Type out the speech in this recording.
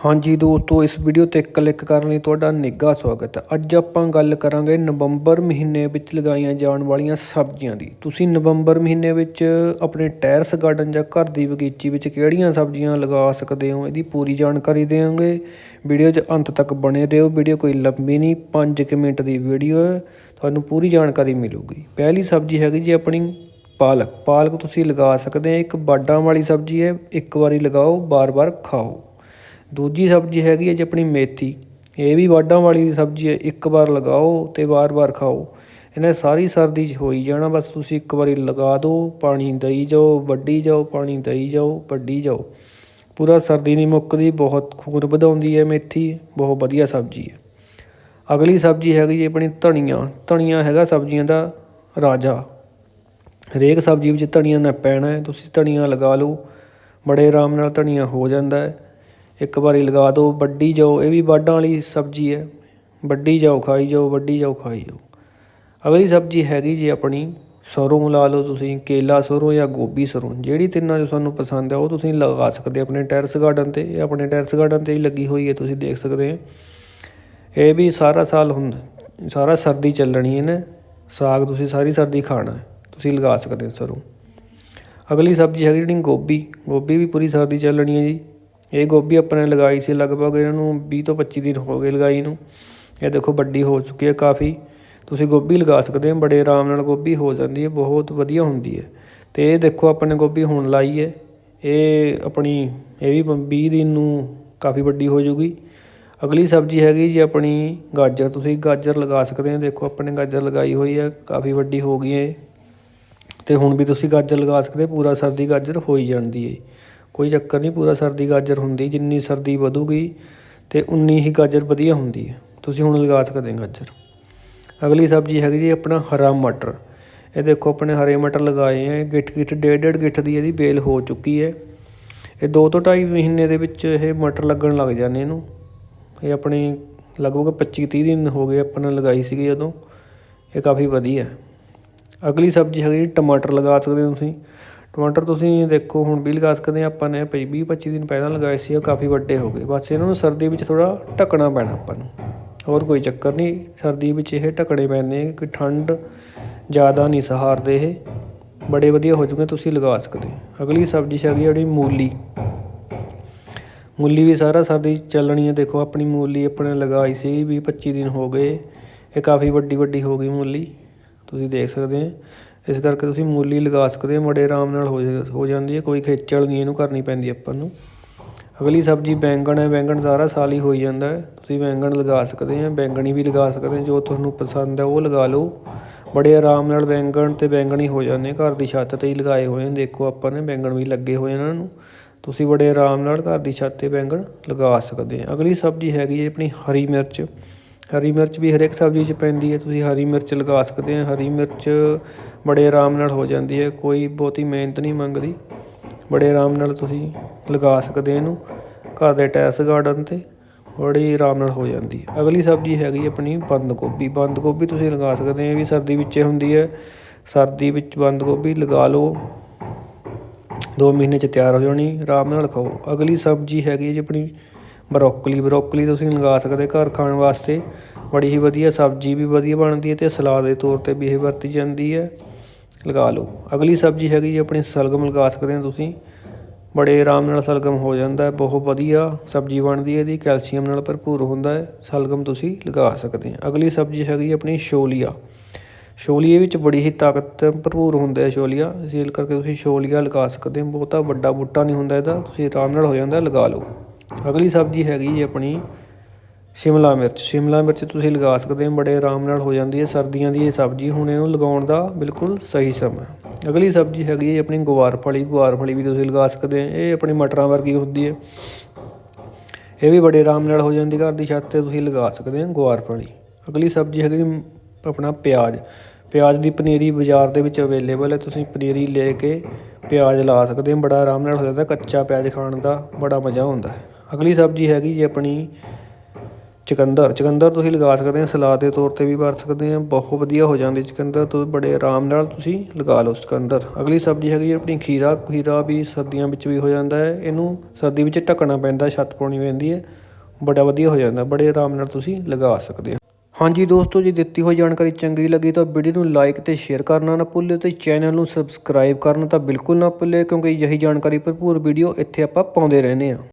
ਹਾਂਜੀ ਦੋਸਤੋ, ਇਸ ਵੀਡੀਓ ਤੇ ਕਲਿੱਕ ਕਰਨ ਲਈ ਤੁਹਾਡਾ ਨਿੱਘਾ ਸਵਾਗਤ ਹੈ। ਅੱਜ ਆਪਾਂ ਗੱਲ ਕਰਾਂਗੇ ਨਵੰਬਰ ਮਹੀਨੇ ਵਿੱਚ ਲਗਾਈਆਂ ਜਾਣ ਵਾਲੀਆਂ ਸਬਜ਼ੀਆਂ ਦੀ। ਤੁਸੀਂ ਨਵੰਬਰ ਮਹੀਨੇ ਵਿੱਚ ਆਪਣੇ ਟੈਰਸ ਗਾਰਡਨ ਜਾਂ ਘਰ ਦੀ ਬਗੀਚੀ ਵਿੱਚ ਕਿਹੜੀਆਂ ਸਬਜ਼ੀਆਂ ਲਗਾ ਸਕਦੇ ਹੋ, ਇਹਦੀ ਪੂਰੀ ਜਾਣਕਾਰੀ ਦੇਵਾਂਗੇ। ਵੀਡੀਓ 'ਚ ਅੰਤ ਤੱਕ ਬਣੇ ਰਹੋ। ਵੀਡੀਓ ਕੋਈ ਲੰਬੀ ਨਹੀਂ 5 ਮਿੰਟ ਦੀ ਵੀਡੀਓ ਹੈ, ਤੁਹਾਨੂੰ ਪੂਰੀ ਜਾਣਕਾਰੀ ਮਿਲੂਗੀ। ਪਹਿਲੀ ਸਬਜ਼ੀ ਹੈਗੀ ਜੀ ਆਪਣੀ ਪਾਲਕ। ਪਾਲਕ ਤੁਸੀਂ ਲਗਾ ਸਕਦੇ ਹੋ, ਇੱਕ ਬਾਡਾਂ ਵਾਲੀ ਸਬਜ਼ੀ ਹੈ, ਇੱਕ ਵਾਰੀ ਲਗਾਓ, ਬਾਰ-ਬਾਰ ਖਾਓ। ਦੂਜੀ ਸਬਜ਼ੀ ਹੈਗੀ ਹੈ ਜੀ ਆਪਣੀ ਮੇਥੀ। ਇਹ ਵੀ ਵਾਢਾਂ ਵਾਲੀ ਸਬਜ਼ੀ ਹੈ, ਇੱਕ ਵਾਰ ਲਗਾਓ ਅਤੇ ਵਾਰ-ਵਾਰ ਖਾਓ। ਇਹਨੇ ਸਾਰੀ ਸਰਦੀ 'ਚ ਹੋਈ ਜਾਣਾ, ਬਸ ਤੁਸੀਂ ਇੱਕ ਵਾਰੀ ਲਗਾ ਦਿਓ, ਪਾਣੀ ਦਈ ਜਾਓ, ਵੱਢੀ ਜਾਓ, ਪਾਣੀ ਦਈ ਜਾਓ, ਵੱਢੀ ਜਾਓ। ਪੂਰਾ ਸਰਦੀ ਨਹੀਂ ਮੁੱਕਦੀ, ਬਹੁਤ ਖੂਨ ਵਧਾਉਂਦੀ ਹੈ ਮੇਥੀ, ਬਹੁਤ ਵਧੀਆ ਸਬਜ਼ੀ ਹੈ। ਅਗਲੀ ਸਬਜ਼ੀ ਹੈਗੀ ਜੀ ਆਪਣੀ ਧਨੀਆ। ਧਨੀਆ ਹੈਗਾ ਸਬਜ਼ੀਆਂ ਦਾ ਰਾਜਾ। ਹਰੇਕ ਸਬਜ਼ੀ ਵਿੱਚ ਧਨੀਆ ਨਾ ਪੈਣਾ ਹੈ, ਤੁਸੀਂ ਧਨੀਆ ਲਗਾ ਲਓ। ਬੜੇ ਆਰਾਮ ਨਾਲ ਧਨੀਆ ਹੋ ਜਾਂਦਾ ਹੈ। ਇੱਕ ਵਾਰੀ ਲਗਾ ਦਿਓ ਵੱਢੀ ਜਾਓ, ਇਹ ਵੀ ਵਾਢਾਂ ਵਾਲੀ ਸਬਜ਼ੀ ਹੈ। ਵੱਢੀ ਜਾਓ, ਖਾਈ ਜਾਓ ਵੱਢੀ ਜਾਓ, ਖਾਈ ਜਾਓ। ਅਗਲੀ ਸਬਜ਼ੀ ਹੈਗੀ ਜੀ ਆਪਣੀ, ਸਰੋਂ ਲਾ ਲਓ ਤੁਸੀਂ, ਕੇਲਾ ਸਰੋਂ ਜਾਂ ਗੋਭੀ ਸਰੋਂ, ਜਿਹੜੀ ਤਿੰਨਾਂ ਜੋ ਤੁਹਾਨੂੰ ਪਸੰਦ ਹੈ ਉਹ ਤੁਸੀਂ ਲਗਾ ਸਕਦੇ ਆਪਣੇ ਟੈਰਸ ਗਾਰਡਨ ਤੇ। ਇਹ ਆਪਣੇ ਟੈਰਸ ਗਾਰਡਨ ਤੇ ਹੀ ਲੱਗੀ ਹੋਈ ਹੈ, ਤੁਸੀਂ ਦੇਖ ਸਕਦੇ ਹੋ ਇਹ ਵੀ ਸਾਰਾ ਸਾਲ ਹੁੰਦਾ, ਸਾਰਾ ਸਰਦੀ ਚੱਲਣੀ ਹੈ ਨਾ। ਸਾਗ ਤੁਸੀਂ ਸਾਰੀ ਸਰਦੀ ਖਾਣਾ ਤੁਸੀਂ ਲਗਾ ਸਕਦੇ ਹੋ ਸਰੋਂ। ਅਗਲੀ ਸਬਜ਼ੀ ਹੈਗੀ ਜਿਹੜੀ ਗੋਭੀ ਗੋਭੀ ਵੀ ਪੂਰੀ ਸਰਦੀ ਚੱਲਣੀ ਹੈ ਜੀ। ਇਹ ਗੋਭੀ ਆਪਾਂ ਨੇ ਲਗਾਈ ਸੀ, ਲਗਭਗ ਇਹਨਾਂ ਨੂੰ ਵੀਹ ਤੋਂ 25 ਦਿਨ ਹੋ ਗਏ ਲਗਾਈ ਨੂੰ। ਇਹ ਦੇਖੋ ਵੱਡੀ ਹੋ ਚੁੱਕੀ ਹੈ ਕਾਫੀ। ਤੁਸੀਂ ਗੋਭੀ ਲਗਾ ਸਕਦੇ ਹੋ, ਬੜੇ ਆਰਾਮ ਨਾਲ ਗੋਭੀ ਹੋ ਜਾਂਦੀ ਹੈ, ਬਹੁਤ ਵਧੀਆ ਹੁੰਦੀ ਹੈ। ਅਤੇ ਇਹ ਦੇਖੋ ਆਪਾਂ ਨੇ ਗੋਭੀ ਹੁਣ ਲਾਈ ਹੈ। ਇਹ ਆਪਣੀ, ਇਹ ਵੀ 20 ਦਿਨ ਨੂੰ ਕਾਫੀ ਵੱਡੀ ਹੋ ਜੂਗੀ। ਅਗਲੀ ਸਬਜ਼ੀ ਹੈਗੀ ਜੀ ਆਪਣੀ ਗਾਜਰ। ਤੁਸੀਂ ਗਾਜਰ ਲਗਾ ਸਕਦੇ ਹੋ। ਦੇਖੋ ਆਪਣੇ ਗਾਜਰ ਲਗਾਈ ਹੋਈ ਹੈ, ਕਾਫੀ ਵੱਡੀ ਹੋ ਗਈ ਹੈ। ਅਤੇ ਹੁਣ ਵੀ ਤੁਸੀਂ ਗਾਜਰ ਲਗਾ ਸਕਦੇ ਪੂਰਾ ਸਰਦੀ ਗਾਜਰ ਹੋਈ ਜਾਂਦੀ ਹੈ। ਕੋਈ ਚੱਕਰ ਨਹੀਂ, ਪੂਰਾ ਸਰਦੀ ਗਾਜਰ ਹੁੰਦੀ, ਜਿੰਨੀ ਸਰਦੀ ਵਧੂਗੀ ਤੇ ਉਨੀ ਹੀ ਗਾਜਰ ਵਧੀਆ ਹੁੰਦੀ ਹੈ। ਤੁਸੀਂ ਹੁਣ ਲਗਾ ਸਕਦੇ ਗਾਜਰ। ਅਗਲੀ ਸਬਜ਼ੀ ਹੈਗੀ ਜੀ ਆਪਣਾ ਹਰਾ ਮਟਰ। ਇਹ ਦੇਖੋ, ਆਪਣੇ ਹਰੇ ਮਟਰ ਲਗਾਏ ਹੈ ਗਿੱਠ ਗਿੱਠ, ਡੇਢ ਡੇਢ ਗਿੱਠ ਦੀ ਇਹਦੀ ਬੇਲ ਹੋ ਚੁੱਕੀ ਹੈ। ਇਹ 2 ਤੋਂ 2.5 ਮਹੀਨੇ ਦੇ ਵਿੱਚ ਇਹ ਮਟਰ ਲੱਗਣ ਲੱਗ ਜਾਂਦੇ ਇਹਨੂੰ। ਇਹ ਆਪਣੀ ਲਗਭਗ 25 30 ਦਿਨ ਹੋ ਗਏ ਆਪਾਂ ਨੇ ਲਗਾਈ ਸੀਗੀ ਜਦੋਂ ਇਹ ਕਾਫੀ ਵਧੀਆ ਅਗਲੀ ਸਬਜ਼ੀ ਹੈਗੀ ਟਮਾਟਰ ਲਗਾ ਸਕਦੇ ਹੋ ਤੁਸੀਂ। ਟਮਾਟਰ ਤੁਸੀਂ ਦੇਖੋ, ਹੁਣ ਵੀ ਲਗਾ ਸਕਦੇ ਆਪਾਂ ਨੇ ਪਈ 20 25 ਦਿਨ ਪਹਿਲਾਂ ਲਗਾਏ ਸੀ, ਉਹ ਕਾਫੀ ਵੱਡੇ ਹੋ ਗਏ। ਬਸ ਇਹਨਾਂ ਨੂੰ ਸਰਦੀ ਵਿੱਚ ਥੋੜਾ ਢੱਕਣਾ ਪੈਣਾ ਆਪਾਂ ਨੂੰ। ਹੋਰ ਕੋਈ ਚੱਕਰ ਨਹੀਂ, ਸਰਦੀ ਵਿੱਚ ਇਹ ਢੱਕਣੇ ਪੈਂਦੇ ਕਿ ਠੰਡ ਜ਼ਿਆਦਾ ਨਹੀਂ ਸਹਾਰਦੇ ਇਹ। ਬੜੇ ਵਧੀਆ ਹੋ ਜੂਗੇ, ਤੁਸੀਂ ਲਗਾ ਸਕਦੇ ਅਗਲੀ ਸਬਜ਼ੀ ਹੈਗੀ ਜਿਹੜੀ ਮੂਲੀ। ਮੂਲੀ ਵੀ ਸਾਰਾ ਸਰਦੀ ਚੱਲਣੀ ਹੈ ਦੇਖੋ, ਆਪਣੀ ਮੂਲੀ ਆਪਣੇ ਲਗਾਈ ਸੀ 20 25 ਦਿਨ ਹੋ ਗਏ। ਇਹ ਕਾਫੀ ਵੱਡੀ ਵੱਡੀ ਹੋ ਗਈ ਮੂਲੀ। ਤੁਸੀਂ ਦੇਖ ਸਕਦੇ ਹੋ। ਇਸ ਕਰਕੇ ਤੁਸੀਂ ਮੂਲੀ ਲਗਾ ਸਕਦੇ ਹੋ ਬੜੇ ਆਰਾਮ ਨਾਲ ਹੋ ਹੋ ਜਾਂਦੀ ਹੈ, ਕੋਈ ਖੇਚਲ ਨਹੀਂ, ਇਹਨੂੰ ਕਰਨੀ ਪੈਂਦੀ ਆਪਾਂ ਨੂੰ। ਅਗਲੀ ਸਬਜ਼ੀ ਬੈਂਗਣ ਹੈ, ਬੈਂਗਣ ਸਾਰਾ ਸਾਲ ਹੀ ਹੋਈ ਜਾਂਦਾ ਹੈ, ਤੁਸੀਂ ਬੈਂਗਣ ਲਗਾ ਸਕਦੇ ਹੋ, ਬੈਂਗਣੀ ਵੀ ਲਗਾ ਸਕਦੇ ਹੋ, ਜੋ ਤੁਹਾਨੂੰ ਪਸੰਦ ਹੈ ਉਹ ਲਗਾ ਲਓ। ਬੜੇ ਆਰਾਮ ਨਾਲ ਬੈਂਗਣ ਤੇ ਬੈਂਗਣੀ ਹੋ ਜਾਂਦੇ ਘਰ ਦੀ ਛੱਤ ਤੇ ਹੀ ਲਗਾਏ ਹੋਏ ਨੇ, ਦੇਖੋ ਆਪਾਂ ਨੇ ਬੈਂਗਣ ਵੀ ਲੱਗੇ ਹੋਏ ਇਹਨਾਂ ਨੂੰ। ਤੁਸੀਂ ਬੜੇ ਆਰਾਮ ਨਾਲ ਘਰ ਦੀ ਛੱਤ ਤੇ ਬੈਂਗਣ ਲਗਾ ਸਕਦੇ ਹੋ। ਅਗਲੀ ਸਬਜ਼ੀ ਹੈਗੀ ਹੈ ਆਪਣੀ ਹਰੀ ਮਿਰਚ। ਹਰੀ ਮਿਰਚ ਵੀ ਹਰੇਕ ਸਬਜ਼ੀ 'ਚ ਪੈਂਦੀ ਹੈ, ਤੁਸੀਂ ਹਰੀ ਮਿਰਚ ਲਗਾ ਸਕਦੇ ਹੋ, ਹਰੀ ਮਿਰਚ ਬੜੇ ਆਰਾਮ ਨਾਲ ਹੋ ਜਾਂਦੀ ਹੈ, ਕੋਈ ਬਹੁਤੀ ਮਿਹਨਤ ਨਹੀਂ ਮੰਗਦੀ, ਬੜੇ ਆਰਾਮ ਨਾਲ ਤੁਸੀਂ ਲਗਾ ਸਕਦੇ ਇਹਨੂੰ, ਘਰ ਦੇ ਟੈਰਸ ਗਾਰਡਨ 'ਤੇ ਬੜੀ ਆਰਾਮ ਨਾਲ ਹੋ ਜਾਂਦੀ ਹੈ। ਅਗਲੀ ਸਬਜ਼ੀ ਹੈਗੀ ਆਪਣੀ ਬੰਦ ਗੋਭੀ ਬੰਦ ਗੋਭੀ ਤੁਸੀਂ ਲਗਾ ਸਕਦੇ ਹੋ, ਇਹ ਵੀ ਸਰਦੀ ਵਿੱਚ ਹੁੰਦੀ ਹੈ, ਸਰਦੀ ਵਿੱਚ ਬੰਦ ਗੋਭੀ ਲਗਾ ਲਓ, ਦੋ ਮਹੀਨੇ 'ਚ ਤਿਆਰ ਹੋ ਜਾਣੀ, ਆਰਾਮ ਨਾਲ ਖਾਓ। ਅਗਲੀ ਸਬਜ਼ੀ ਹੈਗੀ ਜੀ ਆਪਣੀ ਬਰੋਕਲੀ ਬਰੋਕਲੀ ਤੁਸੀਂ ਲਗਾ ਸਕਦੇ ਘਰ ਖਾਣ ਵਾਸਤੇ। ਬੜੀ ਹੀ ਵਧੀਆ ਸਬਜ਼ੀ ਵੀ ਵਧੀਆ ਬਣਦੀ ਹੈ ਅਤੇ ਸਲਾਦ ਦੇ ਤੌਰ ਤੇ ਵੀ ਇਹ ਵਰਤੀ ਜਾਂਦੀ ਹੈ। ਲਗਾ ਲਓ। ਅਗਲੀ ਸਬਜ਼ੀ ਹੈਗੀ ਜੀ, ਆਪਣੀ ਸਲਗਮ ਲਗਾ ਸਕਦੇ ਹੋ ਤੁਸੀਂ। ਬੜੇ ਆਰਾਮ ਨਾਲ ਸਲਗਮ ਹੋ ਜਾਂਦਾ ਹੈ, ਬਹੁਤ ਵਧੀਆ ਸਬਜ਼ੀ ਬਣਦੀ ਹੈ ਇਹਦੀ, ਕੈਲਸ਼ੀਅਮ ਨਾਲ ਭਰਪੂਰ ਹੁੰਦਾ ਹੈ, ਸਲਗਮ ਤੁਸੀਂ ਲਗਾ ਸਕਦੇ ਹੋ। ਅਗਲੀ ਸਬਜ਼ੀ ਹੈਗੀ ਆਪਣੀ ਸ਼ੋਲੀਆ ਸ਼ੋਲੀਏ ਵਿੱਚ ਬੜੀ ਹੀ ਤਾਕਤ ਭਰਪੂਰ ਹੁੰਦਾ ਹੈ ਸ਼ੋਲੀਆ ਇਸ ਕਰਕੇ ਤੁਸੀਂ ਸ਼ੋਲੀਆ ਲਗਾ ਸਕਦੇ ਹੋ, ਬਹੁਤਾ ਵੱਡਾ ਬੂਟਾ ਨਹੀਂ ਹੁੰਦਾ ਇਹਦਾ, ਤੁਸੀਂ ਆਰਾਮ ਨਾਲ ਹੋ ਜਾਂਦਾ, ਲਗਾ ਲਓ। ਅਗਲੀ ਸਬਜ਼ੀ ਹੈਗੀ ਜੀ ਆਪਣੀ ਸ਼ਿਮਲਾ ਮਿਰਚ। ਸ਼ਿਮਲਾ ਮਿਰਚ ਤੁਸੀਂ ਲਗਾ ਸਕਦੇ ਹੋ, ਬੜੇ ਆਰਾਮ ਨਾਲ ਹੋ ਜਾਂਦੀ ਹੈ। ਸਰਦੀਆਂ ਦੀ ਇਹ ਸਬਜ਼ੀ ਹੁਣ ਇਹਨੂੰ ਲਗਾਉਣ ਦਾ ਬਿਲਕੁਲ ਸਹੀ ਸਮਾਂ ਅਗਲੀ ਸਬਜ਼ੀ ਹੈਗੀ ਹੈ ਆਪਣੀ ਗੁਆਰ ਫਲੀ। ਗੁਆਰ ਫਲੀ ਵੀ ਤੁਸੀਂ ਲਗਾ ਸਕਦੇ ਹੋ। ਇਹ ਆਪਣੀ ਮਟਰਾਂ ਵਰਗੀ ਹੁੰਦੀ ਹੈ। ਇਹ ਵੀ ਬੜੇ ਆਰਾਮ ਨਾਲ ਹੋ ਜਾਂਦੀ, ਘਰ ਦੀ ਛੱਤ ਤੇ ਤੁਸੀਂ ਲਗਾ ਸਕਦੇ ਹੋ ਗੁਆਰ ਫਲੀ। ਅਗਲੀ ਸਬਜ਼ੀ ਹੈਗੀ ਆਪਣਾ ਪਿਆਜ਼। ਪਿਆਜ਼ ਦੀ ਪਨੀਰੀ ਬਾਜ਼ਾਰ ਦੇ ਵਿੱਚ ਅਵੇਲੇਬਲ ਹੈ। ਤੁਸੀਂ ਪਨੀਰੀ ਲੈ ਕੇ ਪਿਆਜ਼ ਲਾ ਸਕਦੇ ਹੋ। ਬੜਾ ਆਰਾਮ ਨਾਲ ਹੋ ਜਾਂਦਾ। ਕੱਚਾ ਪਿਆਜ਼ ਖਾਣ ਦਾ ਬੜਾ ਮਜ਼ਾ ਆਉਂਦਾ ਹੈ। ਅਗਲੀ ਸਬਜ਼ੀ ਹੈਗੀ ਜੀ ਆਪਣੀ ਚੁਕੰਦਰ। ਚੁਕੰਦਰ ਤੁਸੀਂ ਲਗਾ ਸਕਦੇ ਆ, ਸਲਾਦ ਦੇ ਤੌਰ ਤੇ ਵੀ ਵਰਤ ਸਕਦੇ ਆ, ਬਹੁਤ ਵਧੀਆ ਹੋ ਜਾਂਦੀ ਚੁਕੰਦਰ, ਤੋਂ ਬੜੇ ਆਰਾਮ ਨਾਲ ਤੁਸੀਂ ਲਗਾ ਲਓ ਚੁਕੰਦਰ। ਅਗਲੀ ਸਬਜ਼ੀ ਹੈਗੀ ਆਪਣੀ ਖੀਰਾ। ਖੀਰਾ ਵੀ ਸਰਦੀਆਂ ਵਿੱਚ ਵੀ ਹੋ ਜਾਂਦਾ ਹੈ, ਇਹਨੂੰ ਸਰਦੀ ਵਿੱਚ ਢੱਕਣਾ ਪੈਂਦਾ, ਛੱਤ ਪਾਉਣੀ ਪੈਂਦੀ ਹੈ, ਬੜਾ ਵਧੀਆ ਹੋ ਜਾਂਦਾ, ਬੜੇ ਆਰਾਮ ਨਾਲ ਤੁਸੀਂ ਲਗਾ ਸਕਦੇ ਹੋ ਹਾਂਜੀ ਦੋਸਤੋ ਜੇ, ਦਿੱਤੀ ਹੋਈ ਜਾਣਕਾਰੀ ਚੰਗੀ ਲੱਗੀ ਤਾਂ ਵੀਡੀਓ ਨੂੰ ਲਾਈਕ ਤੇ ਸ਼ੇਅਰ ਕਰਨਾ ਨਾ ਭੁੱਲਿਓ ਤੇ ਚੈਨਲ ਨੂੰ ਸਬਸਕ੍ਰਾਈਬ ਕਰਨਾ ਤਾਂ ਬਿਲਕੁਲ ਨਾ ਭੁੱਲਿਓ ਕਿਉਂਕਿ ਅਜਿਹੀ ਜਾਣਕਾਰੀ ਭਰਪੂਰ ਵੀਡੀਓ ਇੱਥੇ ਆਪਾਂ ਪਾਉਂਦੇ ਰਹਿੰਦੇ ਹਾਂ।